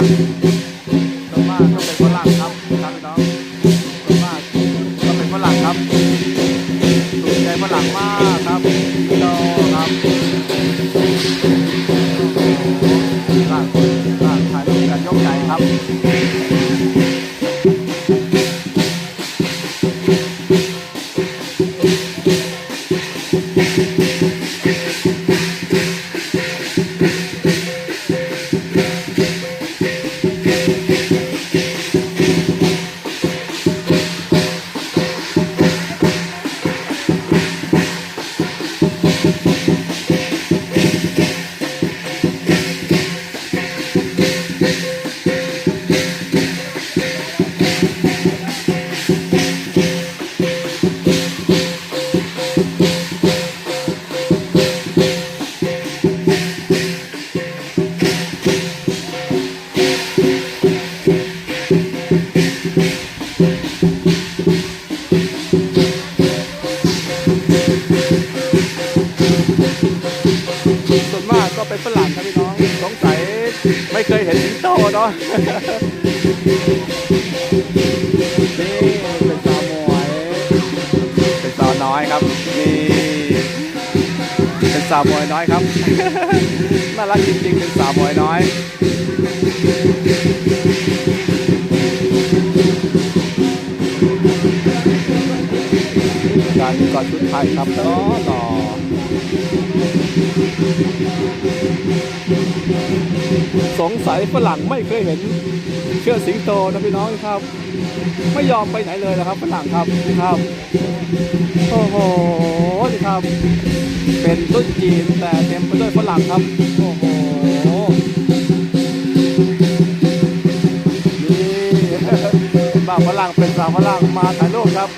ครับ เนาะนี่เป็นสาวหมวย เป็นสาวน้อยครับนี่เป็นสาวหมวยน้อยครับน่ารักจริงๆเป็นสาวหมวยน้อยการกอดชุดไทยครับล้อหล่อ สงสัยฝรั่งไม่เคยเห็นเชือกสิงโตนะพี่น้องครับ ไม่ยอมไปไหนเลยนะครับฝรั่งครับครับโอ้โหนี่ครับ เป็นตุ๊ดจีนแต่เต็มไปด้วยฝรั่งครับโอ้โหนี่บ่าฝรั่งเป็นสาวฝรั่งมาถ่ายรูปครับ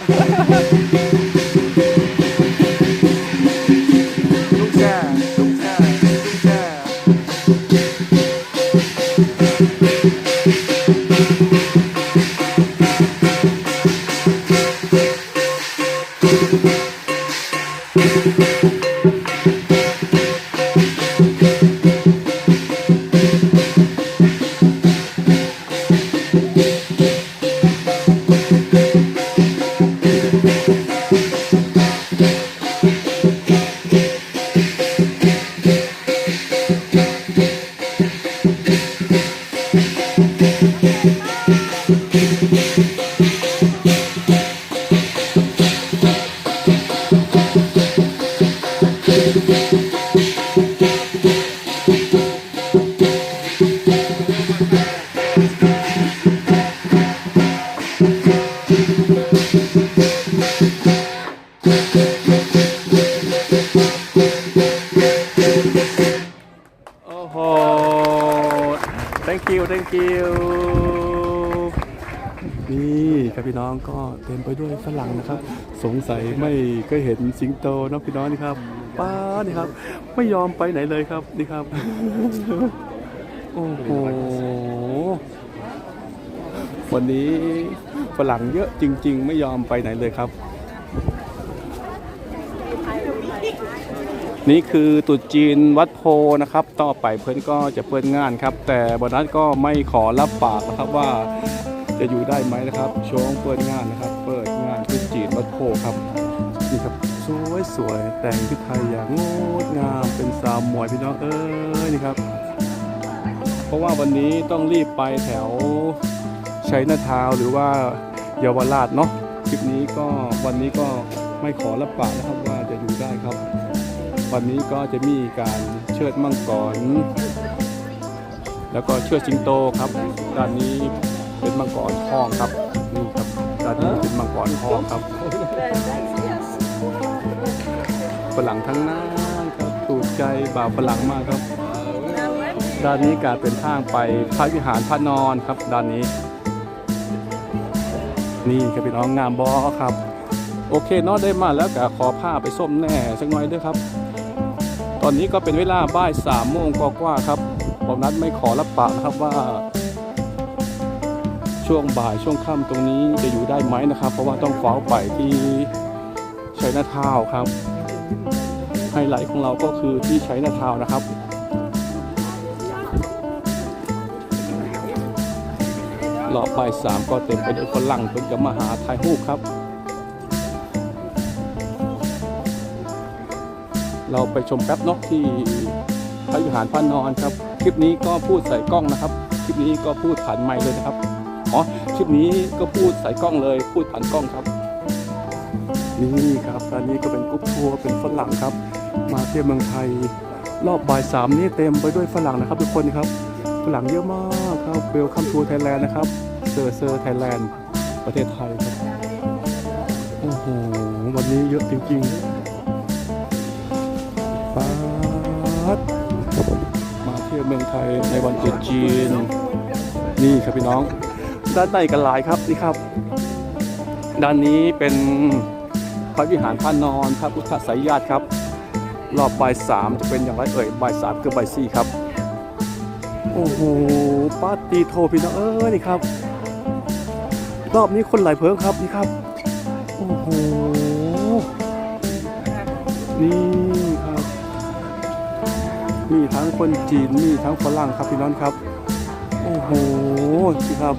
สงสัยไม่เคยเห็นสิงโตนะพี่น้องนี่ครับป้านี่ครับ ไม่ยอมไปไหนเลยครับนี่ครับ โอ้โหวันนี้ฝรั่งเยอะจริง ๆ ไม่ยอมไปไหนเลยครับ นี่คือตรุษจีนวัดโพนะครับ ต่อไปเพื่อนก็จะเปิดงานครับ แต่บนัสก็ไม่ขอรับปากนะครับว่าจะอยู่ได้ไหมนะครับช่วงเปิดงานนะครับเปิด ครับนี่ครับสวยสวยแต่งชุดไทยอย่างงดงามเป็นสาวหมวยพี่น้องเอ้ยนี่ครับ เพราะว่าวันนี้ต้องรีบไปแถวชัยนาทาวหรือว่าเยาวราชเนาะคลิปนี้ก็วันนี้ก็ไม่ขอรับปากนะครับว่าจะอยู่ได้ครับ วันนี้ก็จะมีการเชิดมังกร แล้วก็เชือกจิงโตครับ ด้านนี้เป็นมังกรทองครับนี่ครับด้านนี้เป็นมังกรทองครับ ฝรั่งทั้งนั้นครับถูกใจบ่าวฝรั่งมากครับ ด้านนี้การเป็นทางไปพระวิหารพระนอนครับ ด้านนี้ นี่ครับพี่น้องงามบอครับ โอเคเนาะได้มาแล้วก็ขอผ้าไปส้มแน่สักหน่อยด้วยครับ ตอนนี้ก็เป็นเวลาบ่ายสามโมงกว่าครับผมนัดไม่ขอรับปากนะครับว่า ช่วงบ่ายช่วงค่ำตรงนี้จะอยู่ได้ไหมนะครับ เพราะว่าต้องฟ้าไปที่ชัยนาทาวครับ ไฮไลท์ของเราก็คือที่ใชัยนาทาวนะครับรอบบ่ายสามก็เต็มไปด้วยฝรั่งเพิ่งจะมาหาถ่ายรูปครับ เราไปชมแป๊บเนกที่พระวิหารพระนอนครับ คลิปนี้ก็พูดใส่กล้องนะครับ คลิปนี้ก็พูดผ่านไมค์เลยนะครับอ๋อคลิปนี้ก็พูดใส่กล้องเลยพูดผ่านกล้องครับ นี่ครับตอนนี้ก็เป็นกรุ๊ปทัวร์เป็นฝรั่งครับ มาเที่ยวเมืองไทย รอบบ่ายสามนี้เต็มไปด้วยฝรั่งนะครับ ทุกคนครับฝรั่งเยอะมากครับเวลคัมทัวร์ไทยแลนด์นะครับเซอร์เซอร์ไทยแลนด์ประเทศไทยครับโอ้โหวันนี้เยอะจริงๆป๊าดมาเที่ยวเมืองไทยในวันตรุษจีน นี่ครับพี่น้องด้านในกันหลายครับนี่ครับ ด้านนี้เป็นพระวิหารพระนอนพระพุทธไสยญาติครับ รอบบ่ายสามจะเป็นอย่างไรเอ่ยบ่ายสามคือบ่ายสี่ครับ โอ้โหปาตีโทพี่น้องเอ้ยนี่ครับ รอบนี้คนหลายเพิ่งครับนี่ครับ โอ้โห นี่ครับ มีทั้งคนจีน มีทั้งฝรั่งครับพี่น้องครับ โอ้โหนี่ครับ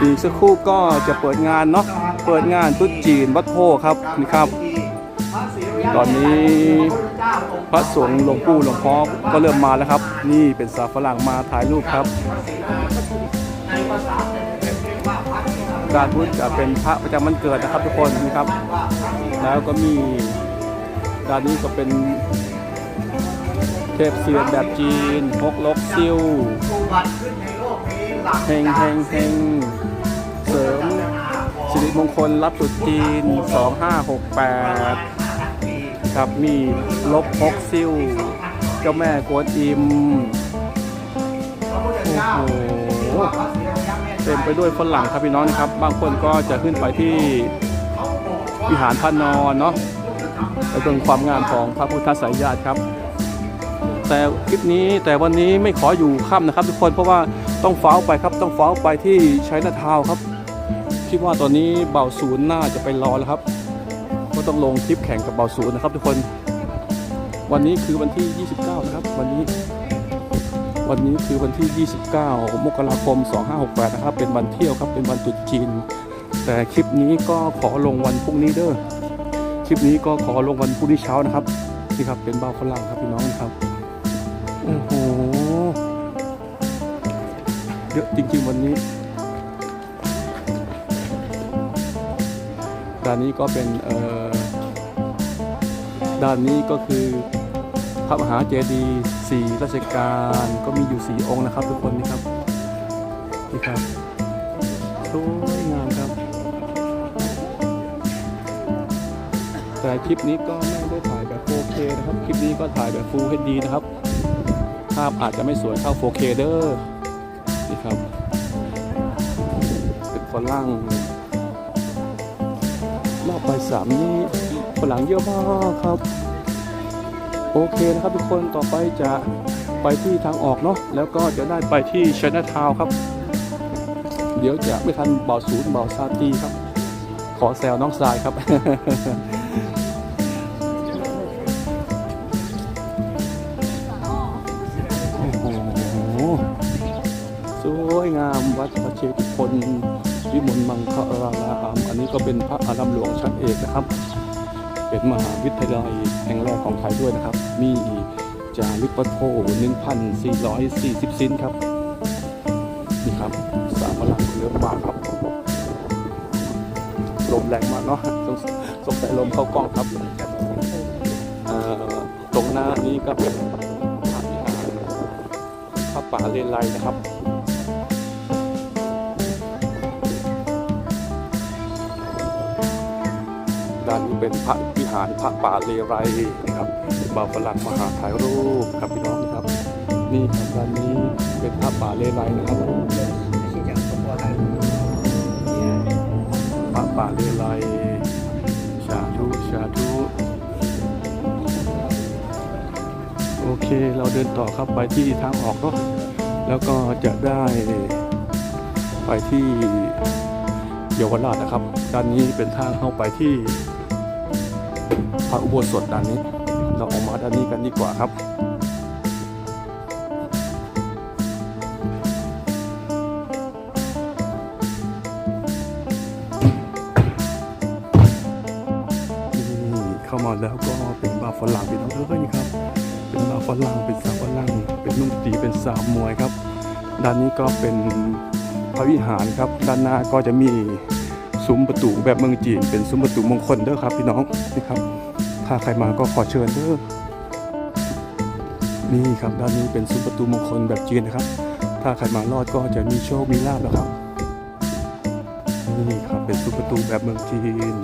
อีกสักครู่ก็จะเปิดงานเนาะ เปิดงานตุ๊ดจีนวัดโพครับนี่ครับ ตอนนี้พระสงฆ์หลวงปู่หลวงพ่อก็เริ่มมาแล้วครับ นี่เป็นสาวฝรั่งมาถ่ายรูปครับด้านพุทธจะเป็นพระประจำวันเกิดนะครับทุกคนนะครับ แล้วก็มีด้านนี้ก็เป็นเทพเสียนแบบจีนฮกลกซิวเฮงเฮงเฮงเสริม สิริมงคลรับตรุษจีน 2568 ครับมีลบฮกซิวเจ้าแม่กวนอิม โอ้โห เต็มไปด้วยฝรั่งครับพี่น้องนะครับ บางคนก็จะขึ้นไปที่วิหารพระนอนเนาะไปเบิ่งความงามของพระพุทธไสยญาติครับ แต่คลิปนี้แต่วันนี้ไม่ขออยู่ค่ำนะครับ ทุกคนเพราะว่าต้องฟ้าไปครับต้องฟ้าไปที่ชัยนาทาวครับ คิดว่าตอนนี้เบาศูนย์น่าจะไปรอแล้วครับ ก็ต้องลงคลิปแข่งกับเบาศูนย์นะครับทุกคน วันนี้คือวันที่ 29 นะครับ วันนี้ วันนี้คือวันที่ 29 มกราคม 2568 นะครับ เป็นวันเที่ยวครับ เป็นวันตรุษจีน แต่คลิปนี้ก็ขอลงวันพรุ่งนี้เด้อ คลิปนี้ก็ขอลงวันพรุ่งนี้เช้านะครับ นี่ครับ เป็นเบาฝรั่งครับพี่น้องครับ โอ้โห เยอะจริงๆวันนี้ ด้านนี้ก็เป็นเอ่อด้านนี้ก็คือพระมหาเจดีย์สี่ราชการก็มีอยู่สี่องค์นะครับ ทุกคนนี่ครับนี่ครับสวยงามครับแต่คลิปนี้ก็ไม่ได้ถ่ายแบบ 4K นะครับ คลิปนี้ก็ถ่ายแบบ Full HD นะครับ ภาพอาจจะไม่สวยเท่า 4K เด้อนี่ครับเป็นฝรั่ง รอบไปสามนี้ฝรั่งเยอะมากครับ โอเคนะครับทุกคนต่อไปจะไปที่ทางออกเนาะแล้วก็จะได้ไปที่ชนะทาวครับ เดี๋ยวจะไม่ทันเบาวศูนย์เบาซาตีครับ ขอแซวน้องทรายครับโอ้โหสวยงามวัดพระเชตุพน วิมลมังคลารามอันนี้ก็เป็นพระอารามหลวงชั้นเอกนะครับ เป็นมหาวิทยาลัยแห่งแรกของไทยด้วยนะครับ มีจารึกพระโท1,440สิ้นครับนี่ครับสามพลังเรือมาครับลมแรงมากเนาะสงสงสัยลมเข้ากล้องครับตรงหน้านี้ก็เป็นพระวิหารพระป่าเลไลนะครับ เป็นพระวิหารพระป่าเลไรนะครับบ่าวฝรั่งมาหาถ่ายรูปครับพี่น้องครับ นี่ครับด้านนี้เป็นพระป่าเลไรนะครับพระป่าเลไลสาธุสาธุโอเค เราเดินต่อครับไปที่ทางออกเนาะแล้วก็จะได้ไปที่เยาวราชนะครับ ด้านนี้เป็นทางเข้าไปที่ อุโบสถด้านนี้ เราออกมาด้านนี้กันดีกว่าครับนี่เข้ามาแล้วก็เป็นบาฝรั่งเป็นน้องเอ้ยนี่ครับ เป็นบาฝรั่งเป็นสาวฝรั่งเป็นนุ่มตีเป็นสาวมวยครับ ด้านนี้ก็เป็นพระวิหารครับ ด้านหน้าก็จะมีซุ้มประตูแบบเมืองจีน เป็นซุ้มประตูมงคลเด้อครับพี่น้องนี่ครับ ถ้าใครมาก็ขอเชิญเด้อนี่ครับด้านนี้เป็นซุ้มประตูมงคลแบบจีนนะครับ ถ้าใครมารอดก็จะมีโชคมีลาบนะครับนี่ครับเป็นซุ้มประตูแบบเมืองจีน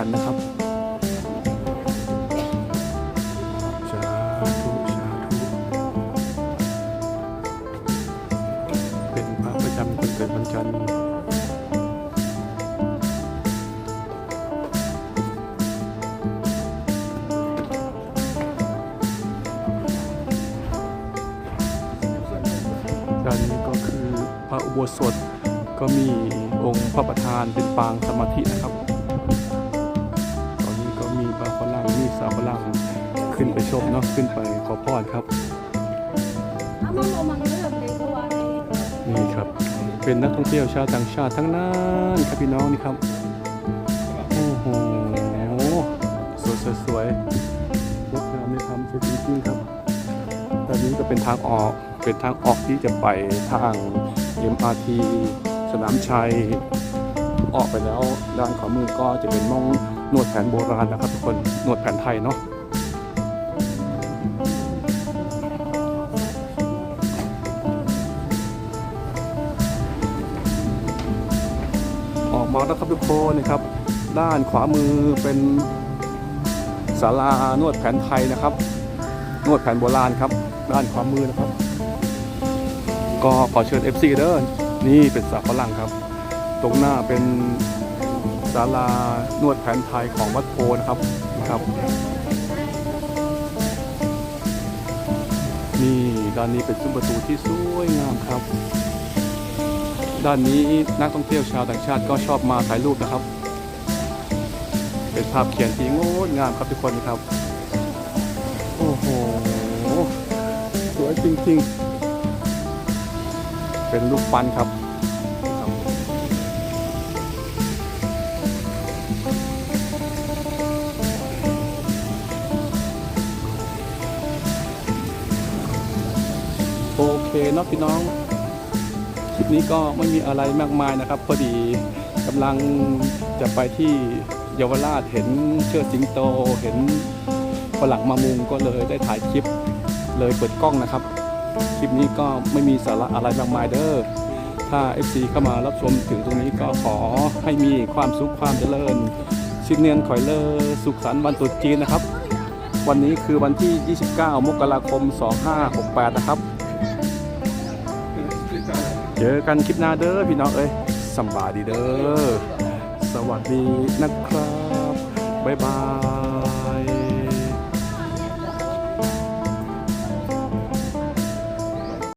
กันนะครับสาธุสาธุเป็นพระประจำคนเกิดวันจันทร์ด้านนี้ก็คือพระอุโบสถก็มีองค์พระประธานเป็นปางสมาธินะครับ ชมเนาะขึ้นไปขอพรครับ นี่ครับ เป็นนักท่องเที่ยวชาวต่างชาติทั้งนั้นครับพี่น้องนี่ครับ โอ้โหสวยสวยสวยงดงามในธรรมจริงๆครับตอนนี้ก็เป็นทางออกเป็นทางออกที่จะไปทาง MRT สนามชัย ออกไปแล้วด้านขวามือก็จะเป็นมองนวดแผนโบราณนะครับทุกคนนวดแผนไทยเนาะ แล้วครับทุกคนนะครับ ด้านขวามือเป็นศาลานวดแผนไทยนะครับ นวดแผนโบราณครับ ด้านขวามือนะครับ ก็ขอเชิญ FC เด้อนี่เป็นสาฝรั่งครับ ตรงหน้าเป็นศาลานวดแผนไทยของวัดโพนะครับนะครับนี่ด้านนี้เป็นซุ้มประตูที่สวยงามครับ ด้านนี้นักท่องเที่ยวชาวต่างชาติก็ชอบมาถ่ายรูปนะครับ เป็นภาพเขียนที่งดงามครับทุกคนครับ โอ้โห สวยจริงๆ เป็นรูปปั้นครับโอเคนะพี่น้อง นี้ก็ไม่มีอะไรมากมายนะครับ พอดีกำลังจะไปที่เยาวราชเห็นเชือกสิงโต เห็นฝรั่งมามุงก็เลยได้ถ่ายคลิปเลยเปิดกล้องนะครับ คลิปนี้ก็ไม่มีสาระอะไรมากมายเด้อถ้า FC เข้ามารับชมถึงตรงนี้ก็ขอให้มีความสุขความเจริญชินเนียนขอยเลอสุขสันต์วันตรุษจีนนะครับ วันนี้คือวันที่ 29 มกราคม 2568 นะครับ เจอกันคลิปหน้าเด้อพี่น้องเอ้ยสบายดีเด้อสวัสดีนะครับบ๊ายบาย